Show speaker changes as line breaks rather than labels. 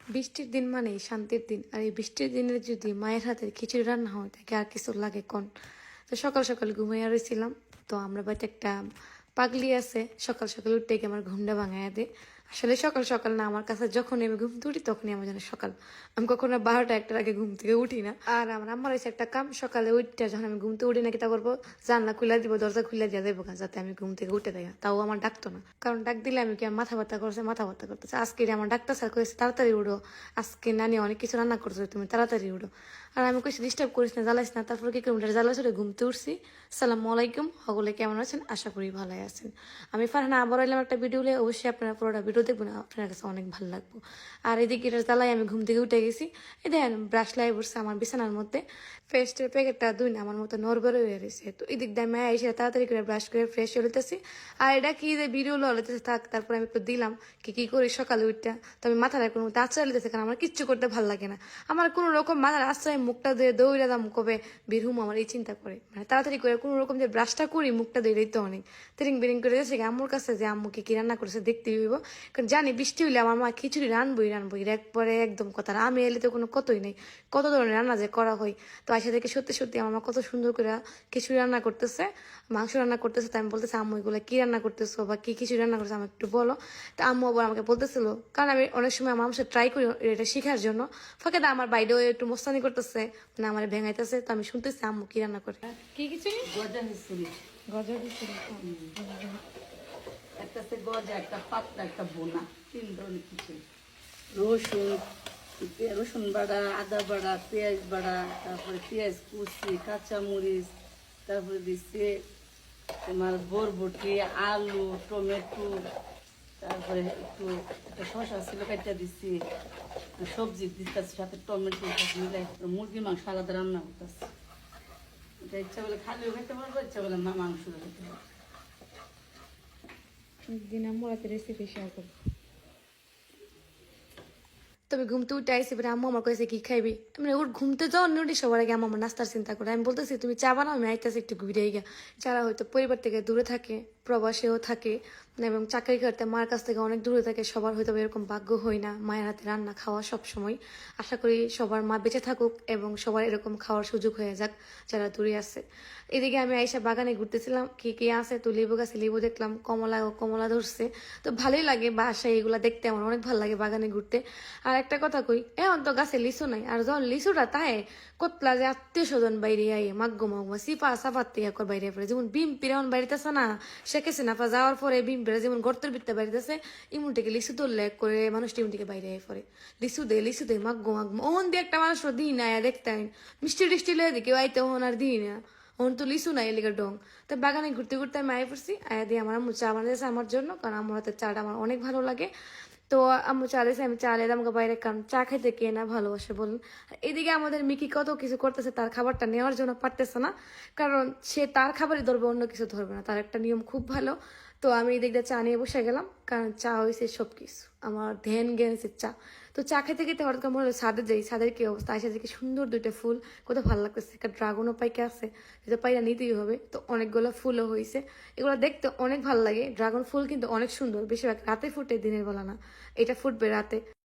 বৃষ্টির দিন মানেই শান্তির দিন। আর এই বৃষ্টির দিনে যদি মায়ের হাতে খিচুড়ি রান্না হয়, তাকে আর কিছু লাগে কোন? তো সকাল সকাল ঘুমিয়ে রয়েছিলাম তো আমরা বাড়িতে একটা পাগলি আছে, সকাল সকাল গিয়ে আমার ঘুমটা ভাঙাইয়া দেয়। আসলে সকাল সকাল না, আমার কাছে যখনই আমি ঘুম উঠি তখনই আমার যেন সকাল। আমি কখনো বারোটা একটার আগে ঘুম থেকে উঠি না। আর আমার আমার হয়েছে একটা কাম, সকালে উঠতে যখন আমি ঘুম থেকে উঠি নাকি তা করব, জানলা খুলে দিব, দরজা খুলে দিয়ে দেবো যাতে আমি ঘুম থেকে উঠে দেয় তাও আমার ডাকতো না। কারণ ডাক দিলে আমি কি মাথা ব্যথা করছে, মাথা ব্যথা করতেছে। আজকে আমার ডাক্তার স্যার কয়েছে তাড়াতাড়ি উঠো। আজকে নানি অনেক কিছু রান্না করছ, তুমি তাড়াতাড়ি উঠো। আর আমি কইছি ডিস্টার্ব করিস না, জ্বালাইস না। তারপর কি কিলোমিটার জ্বালা চলে ঘুমতে উঠছি। সালাম আলাইকুম, সকলে কেমন আছেন? আশা করি ভালোই আছেন। আমি ফারহানা আবার এলাম একটা ভিডিও অবশ্যই আপনারা পুরোটা ভিডিও দেখবেন আপনার কাছে অনেক ভালো লাগবে। আর এদিকে এটা জ্বালাই আমি ঘুম থেকে উঠে গেছি। এই দেখেন ব্রাশ লাই বসছে আমার বিছানার মধ্যে। পেস্টের প্যাকেটটা দুই না আমার মতো নরবরে হয়ে রয়েছে। তো এদিক দিয়ে আমি এসে তাড়াতাড়ি করে ব্রাশ করে ফ্রেশ হয়ে লইতেছি আর এটা কি যে ভিডিও লইতেছে থাক, তারপর আমি একটু দিলাম কি কি করি সকালে উঠতে তো আমি মাথার কোনো আশ্রয় লিতেছে কারণ আমার কিচ্ছু করতে ভালো লাগে না। আমার কোনো রকম মাথার আশ্রয়, মুখটা দিয়ে দৌড়ে দাম, কবে বের হুম আমার এই চিন্তা করে। মানে তাড়াতাড়ি করে কোনো রকম যে ব্রাশটা করি, মুখটা দৌড়েই তো অনেক। তিরিং বিরিং করে যাচ্ছে আম্মুর কাছে যে আম্মুকে কি রান্না করেছে দেখতে হইব। কারণ জানি বৃষ্টি হইলে আমার মা খিচুড়ি রানবই রানবই। একবারে একদম কথা না। আমি এলে তো কোনো কতই নেই। কত ধরনের রান্না যে করা হয়। তো আইসা থেকে সত্যি সত্যি আমার মা কত সুন্দর করে খিচুড়ি রান্না করতেছে মাংস রান্না করতেছে। তো আমি বলতেছি আম্মু এগুলো কী রান্না করতেছো বা কি খিচুড়ি রান্না করতেছো? আমাকে একটু বলো। তো আম্মু আবার আমাকে বলতেছিল কারণ আমি অনেক সময় আমার সাথে ট্রাই করি এটা শেখার জন্য। ফাঁকে দা আমার বাইরেও একটু মোস্তানি করতেছে মানে আমার ভেঙাইতেছে। তো আমি শুনতেছি আম্মু কি রান্না করে? কি খিচুড়ি?
গজা মিস্ত্রি
গজা খিচুড়ি
একটা গজা, একটা একটা বোনা, তিন ধরনের রসুন রসুন বাড়া, আদা বাড়া, পেঁয়াজ বাড়া, তারপরে পেঁয়াজ কুচি, কাঁচামরিচ, তারপরে দিচ্ছে তোমার বরবটি, আলু, টমেটো, তারপরে একটু একটা শশা ছিল দিচ্ছি সবজি দিতেছি, সাথে টমেটো মুরগির মাংস আলাদা রান্না করতেছি। ইচ্ছা বলে খালিও খেতে পারব, ইচ্ছা বলে মাংস খেতে পারব।
দিন আম্মু রাতে রেসিপি শেয়ার করব। তবে ঘুমতে উঠে আইসি পরে আম্মু আমার কয়েছে কি খাইবি? মানে ওর ঘুমতে যাও উঠি সবার আগে আমার নাস্তার চিন্তা করে। আমি বলতেছি, তুমি চা বানাও, আমি আইতাছি একটু ঘুরে যারা হয়তো পরিবার থেকে দূরে থাকে প্রবাসেও থাকে এবং চাকরি করতে মার কাছ থেকে অনেক দূরে থাকে, সবার হয়তো এরকম ভাগ্য হয় না। মায়ের হাতে রান্না খাওয়া সব সময়। আশা করি সবার মা বেঁচে থাকুক এবং সবার এরকম খাওয়ার সুযোগ হয়ে যাক যারা দূরে আছে। এদিকে আমি আইসা বাগানে ঘুরতেছিলাম, কি কি আছে তো লেবু গাছে লেবু দেখলাম, কমলা ও কমলা ধরছে। তো ভালোই লাগে বাসায় এগুলা দেখতে, আমার অনেক ভালো লাগে বাগানে ঘুরতে। আর একটা কথা কই, এখন তো গাছে লিচু নাই, আর যখন লিচুটা তাই কতলা যে আত্মীয় স্বজন বাইরে আই মাগ্য মাগ্য সিপা সাপাত ইয়াকর বাইরে পড়ে যেমন বিম পিরাউন বাড়িতেছে না শেখেছে না যাওয়ার পরে বিম পিরা যেমন গর্তের বাড়িতেছে ইমুন থেকে লিচু তো এক করে মানুষ ইমুনটিকে বাইরে পড়ে। লিচু দে লিচু দে মাগ মাগ্য ওহন দিয়ে একটা মানুষ দিই না দেখতে আইন। মিষ্টি টিষ্টি লেগে দিকে আইতে ওহন আর দিই না। ওন তো লিসু নাই, এলিগা ডং। তো বাগানে ঘুরতে ঘুরতে আমি আয় পড়ছি, আয়া দিয়ে আমার আম্মু চা বানিয়েছে আমার জন্য, কারণ আমার হাতে চাটা আমার অনেক ভালো লাগে। তো আম্মু চা দিয়েছে আমি চা নিলাম বাইরে কারণ চা খাইতে কে না ভালোবাসে বলুন। এদিকে আমাদের মিকি কত কিছু করতেছে, তার খাবারটা নেওয়ার জন্য পারতেছে না। কারণ সে তার খাবারই ধরবে, অন্য কিছু ধরবে না। তার একটা নিয়ম খুব ভালো। তো আমি এদিকটা চা নিয়ে বসে গেলাম। কারণ চা হয়েছে সব কিছু আমার ধ্যান জ্ঞান চা। তো চা খেতে খেতে হঠাৎ করে মনে হলো সাদের যাই, সাদের কি অবস্থা? আসে দেখি সুন্দর দুইটা ফুল, কত ভালো লাগতেছে। একটা ড্রাগনও পাইকে আছে যেটা পাইরা নিতেই হবে। তো অনেকগুলো ফুলও হয়েছে এগুলো দেখতে অনেক ভালো লাগে। ড্রাগন ফুল কিন্তু অনেক সুন্দর, বেশিরভাগ রাতে ফুটে, দিনের বেলা না। এটা ফুটবে রাতে।